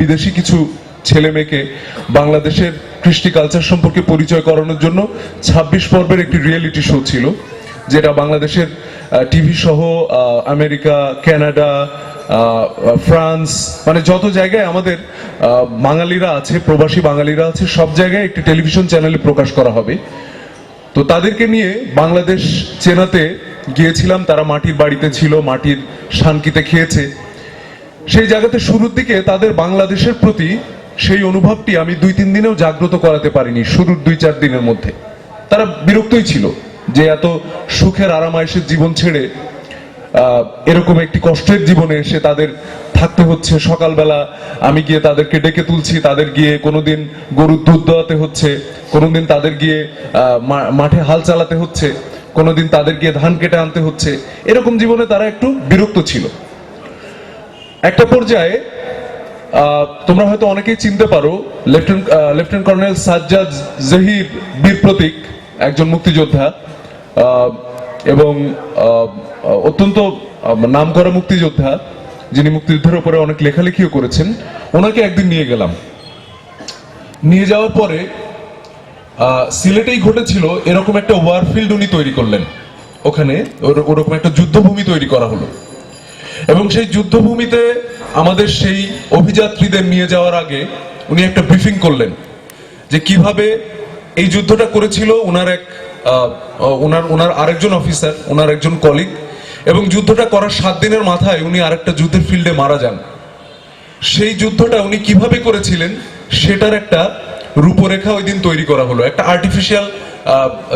বিদেশি কিছু ছেলে মেয়েকে বাংলাদেশের কৃষ্টি কালচার সম্পর্কে পরিচয় করানোর জন্য ছাব্বিশ পর্বের একটি রিয়েলিটি শো ছিল, যেটা বাংলাদেশের টিভি সহ আমেরিকা কানাডা ফ্রান্স মানে যত জায়গায় আমাদের বাঙালিরা আছে, প্রবাসী বাঙালিরা আছে, সব জায়গায় একটি টেলিভিশন চ্যানেলে প্রকাশ করা হবে। তো তাদেরকে নিয়ে বাংলাদেশ চেনাতে গিয়েছিলাম, তারা মাটির বাড়িতে ছিল, মাটির শানকিতে খেয়েছে। সেই জায়গাতে শুরুর দিকে তাদের বাংলাদেশের প্রতি সেই অনুভবটি আমি দুই তিন দিনেও জাগ্রত করাতে পারিনি, শুরুর দুই চার দিনের মধ্যে। তারা বিরক্তই ছিল যে এত সুখের আরামায়েশের জীবন ছেড়ে এরকম একটি কষ্টের জীবনে এসে তাদের থাকতে হচ্ছে। সকালবেলা আমি গিয়ে তাদেরকে ডেকে তুলছি, তাদের গিয়ে কোনোদিন গরুর দুধ দোয়াতে হচ্ছে, কোনোদিন তাদের গিয়ে মাঠে হাল চালাতে হচ্ছে, কোনোদিন তাদের গিয়ে ধান কেটে আনতে হচ্ছে। এরকম জীবনে তারা একটু বিরক্ত ছিল। একটা পর্যায়ে তোমরা হয়তো অনেকেই চিনতে পারো লেফটেন্যান্ট কর্নেল সাজ্জাদ জহির বীর প্রতীক, একজন মুক্তিযোদ্ধা এবং অত্যন্ত নাম করা মুক্তিযোদ্ধা, যিনি মুক্তিযুদ্ধের উপরে অনেক লেখালেখিও করেছেন, ওনাকে একদিন নিয়ে গেলাম। নিয়ে যাওয়ার পরে সিলেটেই ঘটেছিল এরকম একটা ওয়ারফিল্ড উনি তৈরি করলেন। ওখানে ওর- ওরকম একটা যুদ্ধভূমি তৈরি করা হলো। এবং সেই যুদ্ধভূমিতে আমাদের সেই অভিযাত্রীদের নিয়ে যাওয়ার আগে উনি একটা ব্রিফিং করলেন যে কীভাবে এই যুদ্ধটা করেছিল ওনার এক ওনার ওনার আরেকজন অফিসার ওনার একজন কলিগ এবং যুদ্ধটা করার সাত দিনের মাথায় উনি আরেকটা যুদ্ধের ফিল্ডে মারা যান। সেই যুদ্ধটা উনি কীভাবে করেছিলেন সেটার একটা রূপরেখা ওই দিন তৈরি করা হলো, একটা আর্টিফিশিয়াল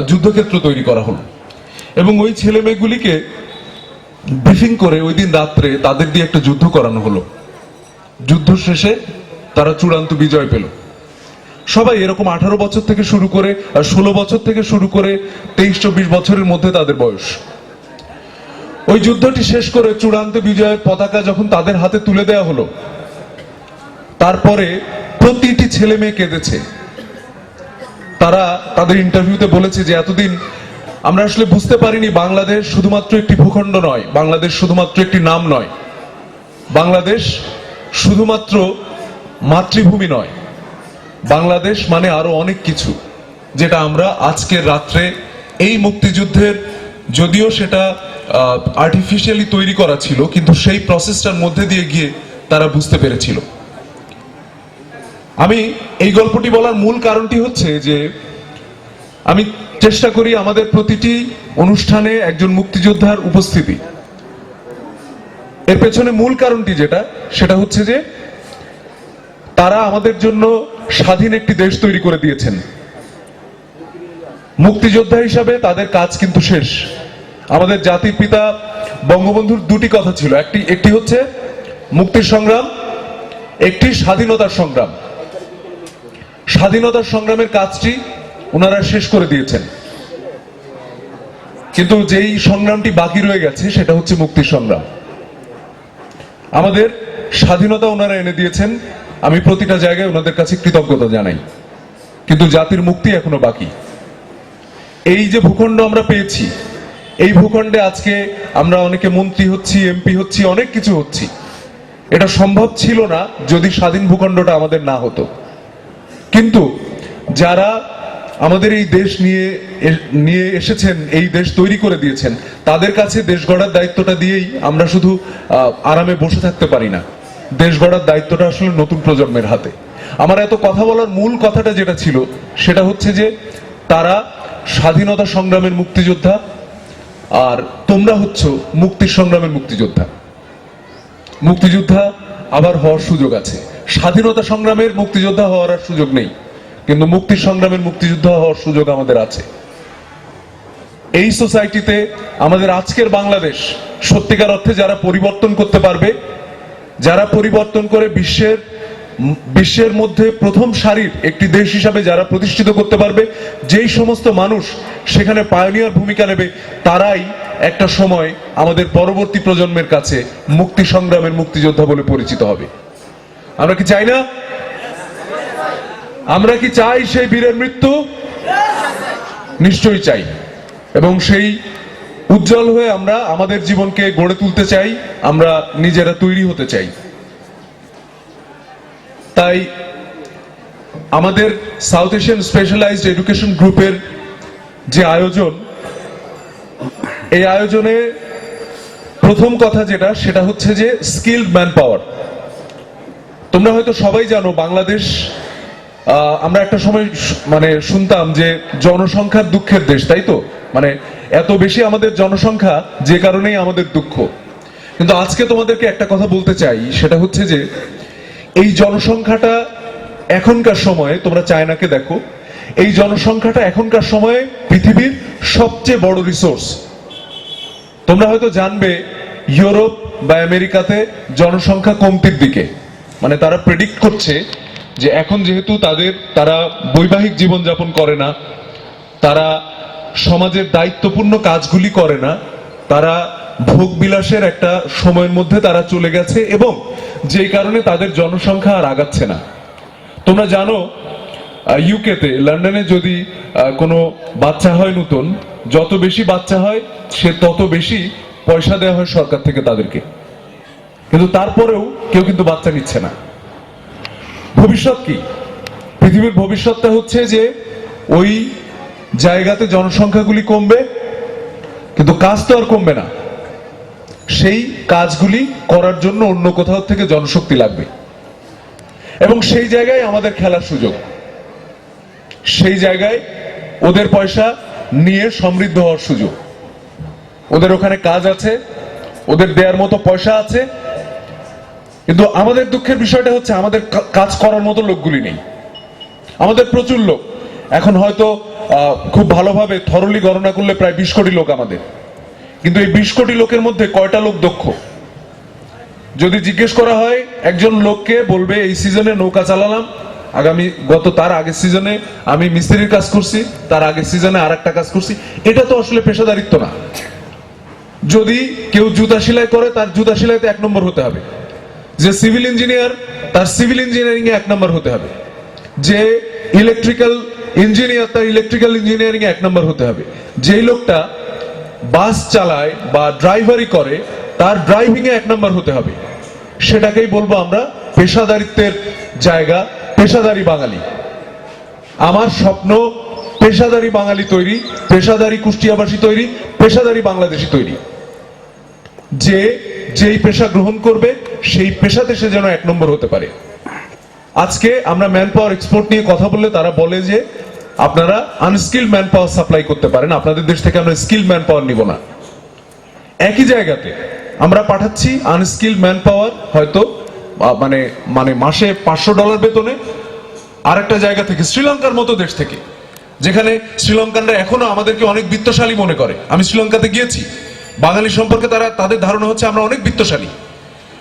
যুদ্ধক্ষেত্র তৈরি করা হলো। এবং ওই ছেলে মেয়েগুলিকে ব্রিফিং করে ওই দিন রাত্রে তাদের দিয়ে একটা যুদ্ধ করানো হলো। যুদ্ধ শেষে তারা চূড়ান্ত বিজয় পেল। সবাই এরকম আঠারো বছর থেকে শুরু করে ষোলো বছর থেকে শুরু করে তেইশ, চব্বিশ বছরের মধ্যে তাদের বয়স। ওই যুদ্ধটি শেষ করে চূড়ান্ত বিজয়ের পতাকা যখন তাদের হাতে তুলে দেওয়া হলো, তারপরে প্রতিটি ছেলে মেয়ে কেঁদেছে। তারা তাদের ইন্টারভিউতে বলেছে যে, এতদিন আমরা আসলে বুঝতে পারিনি বাংলাদেশ শুধুমাত্র একটি ভূখণ্ড নয়, বাংলাদেশ শুধুমাত্র একটি নাম নয়। বাংলাদেশ শুধুমাত্র মাতৃভূমি নয়। বাংলাদেশ মানে আরও অনেক কিছু, যেটা আমরা আজকের রাত্রে এই মুক্তিযুদ্ধের, যদিও সেটা আর্টিফিশিয়ালি তৈরি করা ছিল, কিন্তু সেই প্রসেসটার মধ্যে দিয়ে গিয়ে তারা বুঝতে পেরেছিল। আমি এই গল্পটি বলার মূল কারণটি হচ্ছে যে, আমি চেষ্টা করি আমাদের প্রতিটি অনুষ্ঠানে একজন মুক্তিযোদ্ধার উপস্থিতি। এর পেছনে মূল কারণটি যেটা, সেটা হচ্ছে যে তারা আমাদের জন্য স্বাধীন একটি দেশ তৈরি করে দিয়েছেন। মুক্তিযোদ্ধা হিসাবে তাদের কাজ কিন্তু শেষ। আমাদের জাতির পিতা বঙ্গবন্ধুর দুটি কথা ছিল। একটি একটি হচ্ছে মুক্তির সংগ্রাম, একটি স্বাধীনতার সংগ্রাম। স্বাধীনতার সংগ্রামের কাজটি ওনারা শেষ করে দিয়েছেন। কিন্তু যেই সংগ্রামটি বাকি রয়ে গেছে, সেটা হচ্ছে মুক্তির সংগ্রাম। আমাদের স্বাধীনতা ওনারা এনে দিয়েছেন, আমি প্রতিটা জায়গায় ওনাদের কাছে কৃতজ্ঞতা জানাই। কিন্তু জাতির মুক্তি এখনও বাকি। এই যে ভূখণ্ড আমরা পেয়েছি, এই ভূখণ্ডে আজকে আমরা অনেকে মন্ত্রী হচ্ছি, এমপি হচ্ছি, অনেক কিছু হচ্ছি। এটা সম্ভব ছিল না যদি স্বাধীন ভূখণ্ডটা আমাদের না হতো। কিন্তু যারা আমাদের এই দেশ নিয়ে নিয়ে এসেছেন, এই দেশ তৈরি করে দিয়েছেন। তাদের কাছে দেশ গড়ার দায়িত্বটা দিয়েই আমরা শুধু আরামে বসে থাকতে পারি না। দেশ গড়ার দায়িত্বটা আসলে নতুন প্রজন্মের হাতে। আমার এত কথা বলার মূল কথাটা যেটা ছিল, সেটা হচ্ছে যে, তারা স্বাধীনতা সংগ্রামের মুক্তিযোদ্ধা, আর তোমরা হচ্ছ মুক্তি সংগ্রামের মুক্তিযোদ্ধা। মুক্তিযোদ্ধা আবার হওয়ার সুযোগ আছে। স্বাধীনতা সংগ্রামের মুক্তিযোদ্ধা হওয়ার সুযোগ নেই। কিন্তু মুক্তির সংগ্রামের মুক্তিযোদ্ধা হওয়ার সুযোগ আমাদের আছে। এই সোসাইটিতে আমাদের আজকের বাংলাদেশ সত্যিকার অর্থে যারা পরিবর্তন করতে পারবে, যারা পরিবর্তন করে বিশ্বের বিশ্বের মধ্যে প্রথম সারির একটি দেশ হিসাবে যারা প্রতিষ্ঠিত করতে পারবে, যেই সমস্ত মানুষ সেখানে পায়োনিয়ার ভূমিকা নেবে, তারাই একটা সময় আমাদের পরবর্তী প্রজন্মের কাছে মুক্তি সংগ্রামের মুক্তিযোদ্ধা বলে পরিচিত হবে। আমরা কি চাই না আমরা কি চাই সেই বীরের মৃত্যু? নিশ্চয়ই চাই। এবং সেই উজ্জ্বল হয়ে আমরা আমাদের জীবনকে গড়ে তুলতে চাই, আমরা নিজেরা তৈরি হতে চাই। তাই আমাদের সাউথ এশিয়ান স্পেশালাইজড এডুকেশন গ্রুপের যে আয়োজন, এই আয়োজনে প্রথম কথা যেটা, সেটা হচ্ছে যে স্কিল্ড ম্যান পাওয়ার তোমরা হয়তো সবাই জানো, বাংলাদেশ আমরা একটা সময় মানে শুনতাম যে জনসংখ্যার দুঃখের দেশ, তাই তো? মানে এত বেশি আমাদের জনসংখ্যা যে কারণেই আমাদের দুঃখ। কিন্তু আজকে তোমাদেরকে একটা কথা বলতে চাই, সেটা হচ্ছে যে এই জনসংখ্যাটা এখনকার সময়ে, তোমরা চায়নাকে দেখো, এই জনসংখ্যাটা এখনকার সময়ে পৃথিবীর সবচেয়ে বড় রিসোর্স তোমরা হয়তো জানবে, ইউরোপ বা আমেরিকাতে জনসংখ্যা কমতির দিকে। মানে তারা প্রেডিক্ট করছে যে এখন যেহেতু তাদের, তারা বৈবাহিক জীবনযাপন করে না, তারা সমাজের দায়িত্বপূর্ণ কাজগুলি করে না, তারা ভোগ বিলাসের একটা সময়ের মধ্যে তারা চলে গেছে এবং যে কারণে তাদের জনসংখ্যা আর আগাচ্ছে না। তোমরা জানো ইউকেতে লন্ডনে যদি কোনো বাচ্চা হয় নতুন, যত বেশি বাচ্চা হয়, সে তত বেশি পয়সা দেওয়া হয় সরকার থেকে তাদেরকে। কিন্তু তারপরেও কেউ কিন্তু বাচ্চা নিচ্ছে না। ভবিষ্যৎ কি? পৃথিবীর ভবিষ্যৎটা হচ্ছে যে ওই জায়গাতে জনসংখ্যাগুলি কমবে, কিন্তু কাজ তো আর কমবে না। সেই কাজগুলি করার জন্য অন্য কোথাও থেকে জনশক্তি লাগবে। এবং সেই জায়গায় আমাদের খেলার সুযোগ। সেই জায়গায় ওদের পয়সা নিয়ে সমৃদ্ধ হওয়ার সুযোগ। ওদের ওখানে কাজ আছে, ওদের দেওয়ার মতো পয়সা আছে কিন্তু আমাদের দুঃখের বিষয়টা হচ্ছে আমাদের কাজ করার মতো লোকগুলি নেই। আমাদের প্রচুর লোক। এখন হয়তো খুব ভালোভাবে থরলি গণনা করলে প্রায় বিশ কোটি লোক আমাদের। কিন্তু এই বিশ কোটি লোকের মধ্যে কয়টা লোক দক্ষ? যদি জিজ্ঞেস করা হয়, একজন লোককে বলবে, এই সিজনে নৌকা চালালাম। আগামী, গত তার আগের সিজনে আমি মিস্ত্রির কাজ করছি, তার আগের সিজনে আর একটা কাজ করছি। এটা তো আসলে পেশাদারিত্ব না। যদি কেউ জুতা সেলাই করে, তার জুতা সেলাইতে এক নম্বর হতে হবে। যে সিভিল ইঞ্জিনিয়ার, তার সিভিল ইঞ্জিনিয়ারিং এ এক নম্বর হতে হবে। যে ইলেকট্রিক্যাল ইঞ্জিনিয়ার, তার ইলেকট্রিক্যাল ইঞ্জিনিয়ারিং এ এক নম্বর হতে হবে। যেই লোকটা বাস চালায় বা ড্রাইভারি করে, তার ড্রাইভিং এ এক নম্বর হতে হবে। সেটাকেই বলব আমরা পেশাদারিত্বের জায়গা, পেশাদারি বাঙালি। আমার স্বপ্ন পেশাদারি বাঙালি তৈরি, পেশাদারি কুষ্টিয়াবাসী তৈরি, পেশাদারি বাংলাদেশি তৈরি। যে যেই পেশা গ্রহণ করবে, সেই পেশাতে সে যেন এক নম্বর হতে পারে। আজকে আমরা ম্যান পাওয়ার এক্সপোর্ট নিয়ে কথা বললে তারা বলে যে, আপনারা আনস্কিল ম্যান পাওয়ার সাপ্লাই করতে পারেন। আপনাদের দেশ থেকে আমরা স্কিল ম্যান পাওয়ার নিব না। একই জায়গাতে আমরা পাঠাচ্ছি আনস্কিল ম্যান পাওয়ার হয়তো মানে মানে মাসে পাঁচশো ডলার বেতনে আরেকটা জায়গা থেকে শ্রীলঙ্কার মতো দেশ থেকে, যেখানে শ্রীলঙ্কানরা এখনও আমাদেরকে অনেক বিত্তশালী মনে করে। আমি শ্রীলঙ্কাতে গিয়েছি। বাঙালি সম্পর্কে তারা, তাদের ধারণা হচ্ছে আমরা অনেক বিত্তশালী।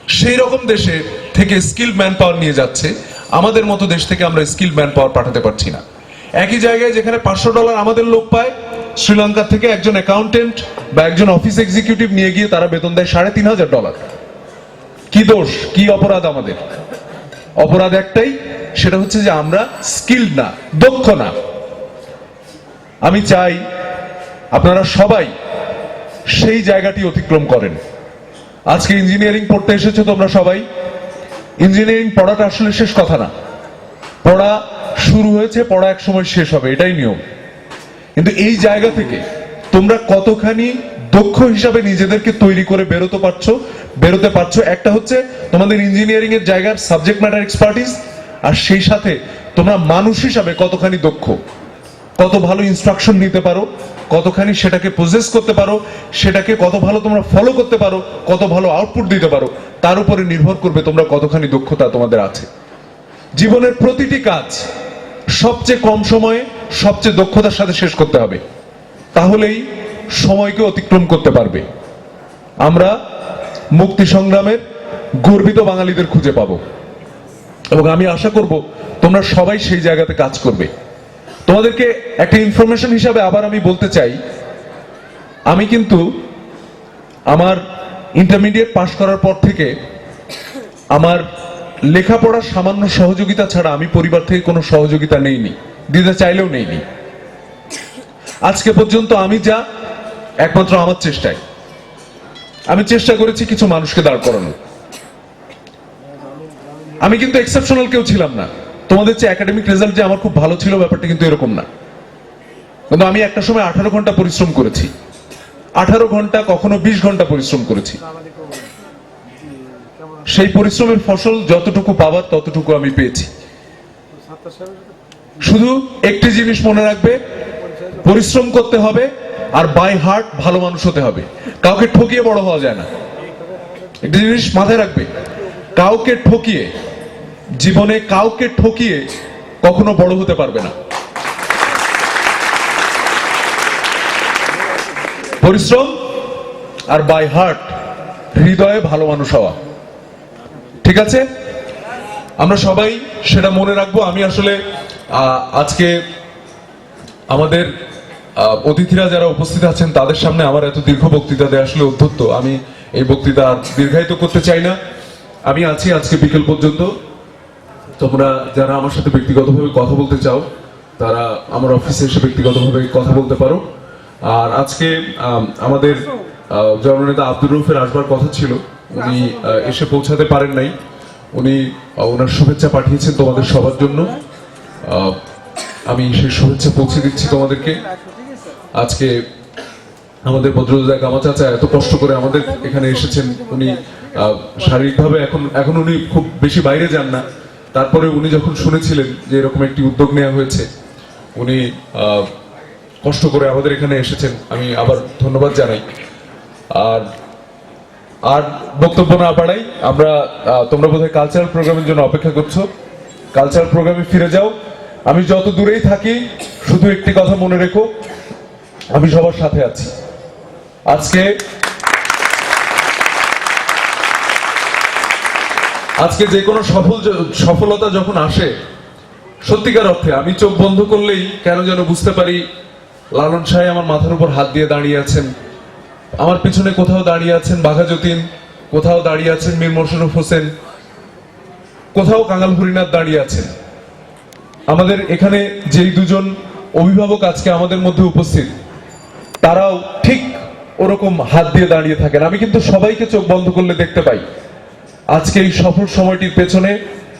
সেই রকম দেশে থেকে স্কিল ম্যান পাওয়ার নিয়ে যাচ্ছে। আমাদের মতো দেশ থেকে আমরা স্কিল ম্যান পাওয়ার পাঠাতে পারছি না। একই জায়গায় যেখানে পাঁচশো ডলার আমাদের লোক পায়, শ্রীলঙ্কা থেকে একজন অ্যাকাউন্টেন্ট বা একজন অফিস এক্সিকিউটিভ নিয়ে গিয়ে তারা বেতন দেয় সাড়ে তিন হাজার ডলার। কি দোষ? কি অপরাধ আমাদের? অপরাধ একটাই, সেটা হচ্ছে যে আমরা স্কিল না, দক্ষ না। আমি চাই আপনারা সবাই সেই জায়গাটি অতিক্রম করেন। আজকে ইঞ্জিনিয়ারিং পড়তে এসেছ তোমরা সবাই। ইঞ্জিনিয়ারিং পড়াটা আসলে শেষ কথা না। পড়া শুরু হয়েছে, পড়া এক সময় শেষ হবে, এটাই নিয়ম। কিন্তু এই জায়গা থেকে তোমরা কতখানি দক্ষ হিসাবে নিজেদেরকে তৈরি করে বেরোতে পারছ বেরোতে পারছ, একটা হচ্ছে তোমাদের ইঞ্জিনিয়ারিং এর জায়গার সাবজেক্ট ম্যাটার এক্সপার্টিস আর সেই সাথে তোমরা মানুষ হিসাবে কতখানি দক্ষ, কত ভালো ইনস্ট্রাকশন নিতে পারো কতখানি সেটাকে প্রসেস করতে পারো, সেটাকে কত ভালো তোমরা ফলো করতে পারো, কত ভালো আউটপুট দিতে পারো, তার উপরে নির্ভর করবে তোমরা কতখানি দক্ষতা তোমাদের আছে। জীবনের প্রতিটি কাজ সবচেয়ে কম সময়ে সবচেয়ে দক্ষতার সাথে শেষ করতে হবে। তাহলেই সময়কে অতিক্রম করতে পারবে। আমরা মুক্তি সংগ্রামের গর্বিত বাঙালিদের খুঁজে পাবো। এবং আমি আশা করব তোমরা সবাই সেই জায়গাতে কাজ করবে। তোমাদেরকে একটা ইনফরমেশন হিসাবে আবার আমি বলতে চাই। আমি কিন্তু আমার ইন্টারমিডিয়েট পাশ করার পর থেকে আমার লেখাপড়ার সামান্য সহযোগিতা ছাড়া আমি পরিবার থেকে কোনো সহযোগিতা নেইনি। দিতে চাইলেও নেইনি। আজকে পর্যন্ত আমি যা, একমাত্র আমার চেষ্টায়। আমি চেষ্টা করেছি কিছু মানুষকে দাঁড় করানো আমি কিন্তু এক্সেপশনাল কেউ ছিলাম না। তোমাদের চেয়ে একাডেমিক রেজাল্ট যে আমার খুব ভালো ছিল ব্যাপারটা কিন্তু এরকম না। কিন্তু আমি একটা সময় আঠারো ঘণ্টা পরিশ্রম করেছি। আঠারো ঘণ্টা, কখনো বিশ ঘণ্টা পরিশ্রম করেছি। সেই পরিশ্রমের ফসল যতটুকু পাবার ততটুকু আমি পেয়েছি। শুধু একটি জিনিস মনে রাখবে, পরিশ্রম করতে হবে আর বাই হার্ট ভালো মানুষ হতে হবে। কাউকে ঠকিয়ে বড় হওয়া যায় না। একটি জিনিস মাথায় রাখবে, কাউকে ঠকিয়ে জীবনে কাউকে ঠকিয়ে কখনো বড় হতে পারবে না। পরিশ্রম আর বাই হার্ট হৃদয়ে ভালো মানুষ হওয়া। ঠিক আছে? আমরা সবাই সেটা মনে রাখব। আমি আসলে আজকে আমাদের অতিথিরা যারা উপস্থিত আছেন, তাদের সামনে আমার এত দীর্ঘ বক্তৃতা দেওয়া আসলে অধ্যত্ত আমি এই বক্তৃতা দীর্ঘায়িত করতে চাই না। আমি আছি আজকে বিকেল পর্যন্ত। তোমরা যারা আমার সাথে ব্যক্তিগতভাবে কথা বলতে চাও, তারা আমার অফিসে এসে ব্যক্তিগতভাবে কথা বলতে পারো। আর আজকে আমাদের জননেতা আব্দুর রউফের আসবার কথা ছিল। উনি এসে পৌঁছাতে পারেন নাই। উনি ওনার শুভেচ্ছা পাঠিয়েছেন তোমাদের সবার জন্য। আমি সেই শুভেচ্ছা পৌঁছে দিচ্ছি তোমাদেরকে। আজকে আমাদের বদরুদ্দা গামা চাচা এত কষ্ট করে আমাদের এখানে এসেছেন। উনি শারীরিকভাবে এখন এখন উনি খুব বেশি বাইরে যান না। তারপরে উনি যখন শুনেছিলেন যে এরকম একটি উদ্যোগ নেওয়া হয়েছে, উনি কষ্ট করে আমাদের এখানে এসেছেন। আমি আবার ধন্যবাদ জানাই। আর আর বক্তব্য না বাড়াই, আমরা তোমরা বোধহয় কালচারাল প্রোগ্রামের জন্য অপেক্ষা করছ। কালচারাল প্রোগ্রামে ফিরে যাও। আমি যত দূরেই থাকি, শুধু একটি কথা মনে রেখো, আমি সবার সাথে আছি। আজকে আজকে যে কোনো সফল সফলতা যখন আসে, সত্যিকার অর্থে আমি চোখ বন্ধ করলেই কেন যেন বুঝতে পারি লালন সাহেব আমার মাথার উপর হাত দিয়ে দাঁড়িয়ে আছেন, আমার পিছনে কোথাও দাঁড়িয়ে আছেন বাঘা যতীন, কোথাও দাঁড়িয়ে আছেন মীর মোশাররফ হোসেন, কোথাও কাঙাল হরিনাথ দাঁড়িয়ে আছেন। আমাদের এখানে যেই দুজন অভিভাবক আজকে আমাদের মধ্যে উপস্থিত, তারাও ঠিক ওরকম হাত দিয়ে দাঁড়িয়ে থাকেন। আমি কিন্তু সবাইকে চোখ বন্ধ করলে দেখতে পাই। আজকে এই সফল সময়টির পেছনে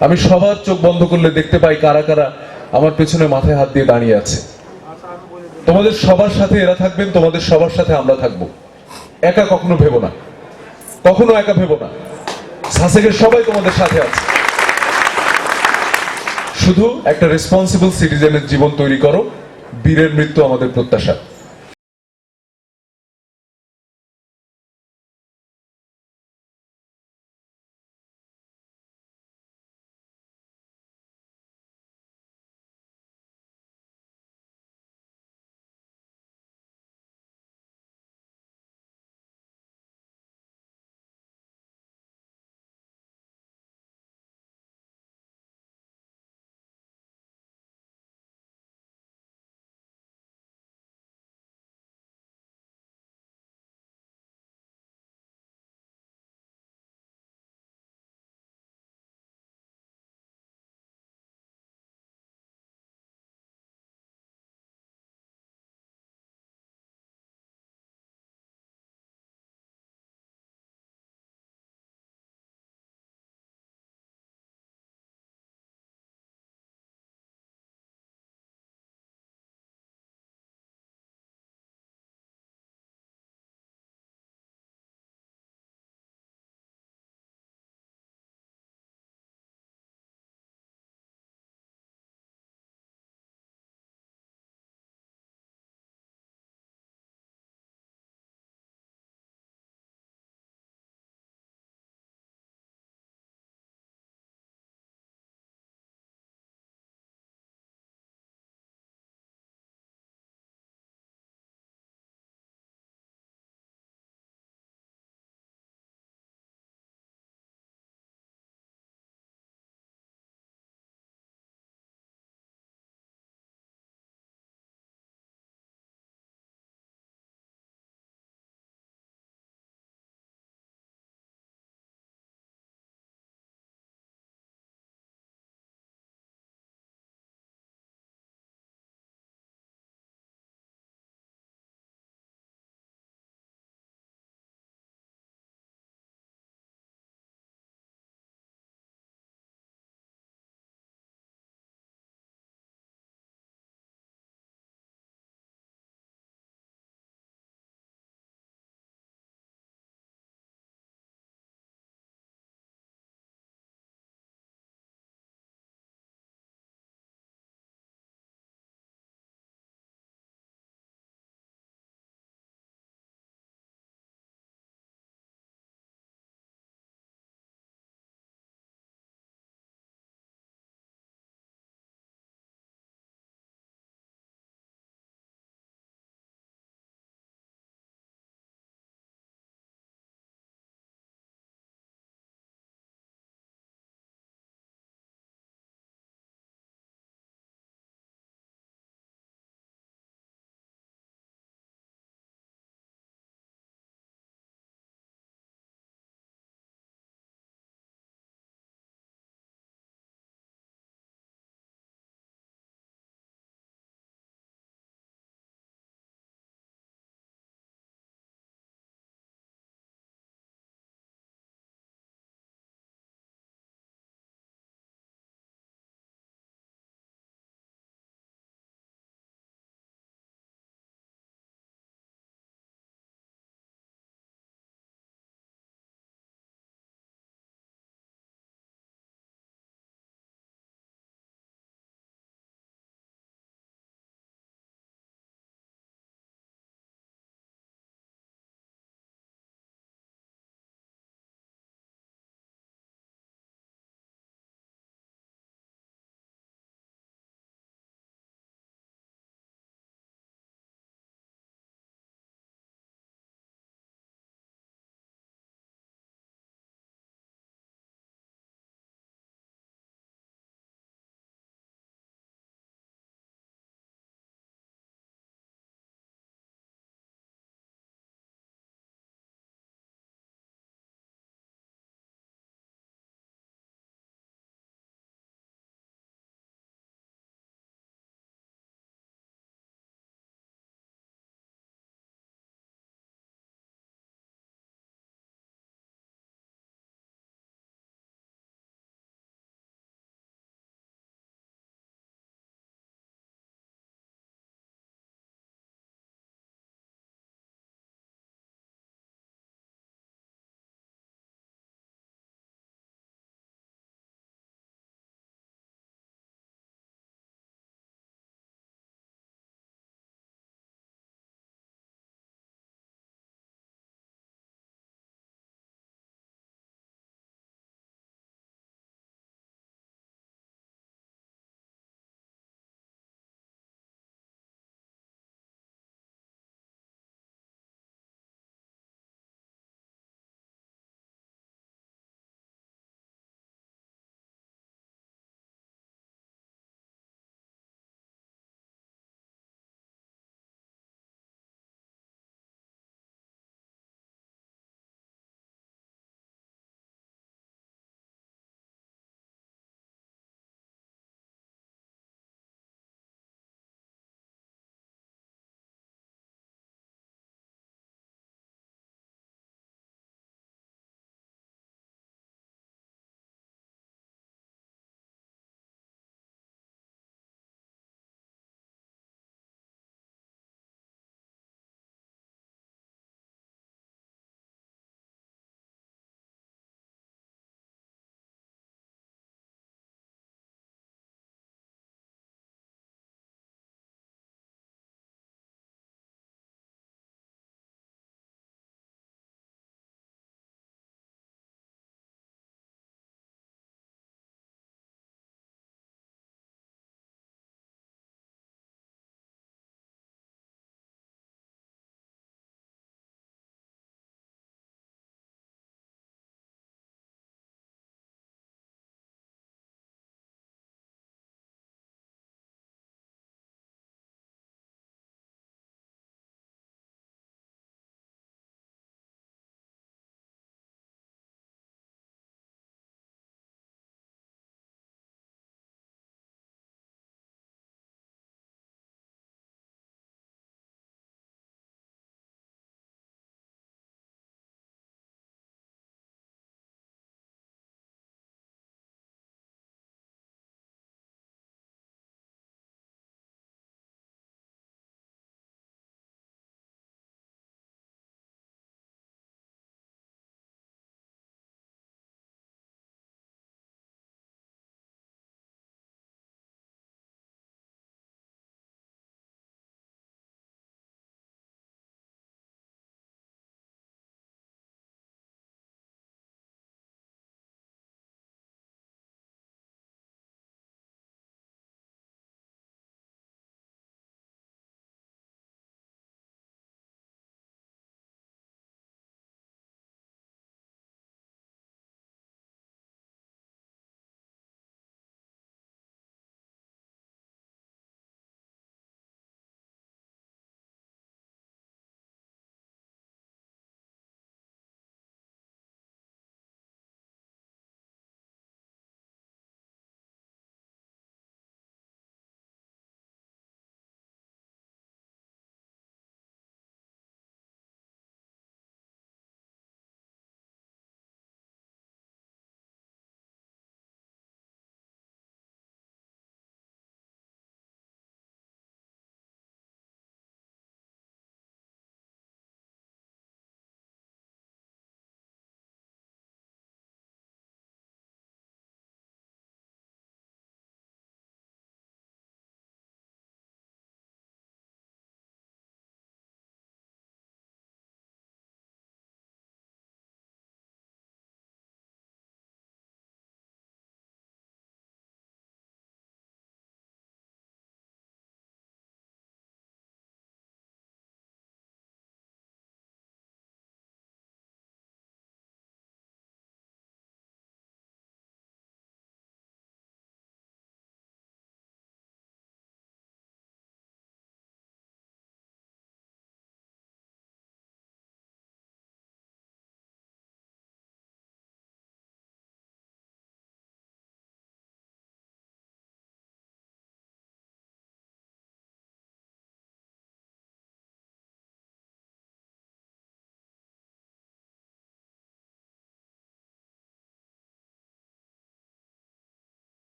আমি সবার চোখ বন্ধ করলে দেখতে পাই কারা কারা আমার পেছনে মাথায় হাত দিয়ে দাঁড়িয়ে আছে। তোমাদের সবার সাথে এরা থাকবেন, তোমাদের সবার সাথে আমরা থাকব। একা কখনো ভেবো না। কখনো একা ভেবো না। সাসেকের সবাই তোমাদের সাথে আছে। শুধু একটা রেসপন্সিবল সিটিজেনের জীবন তৈরি করো। বীরের মৃত্যু আমাদের প্রত্যাশা।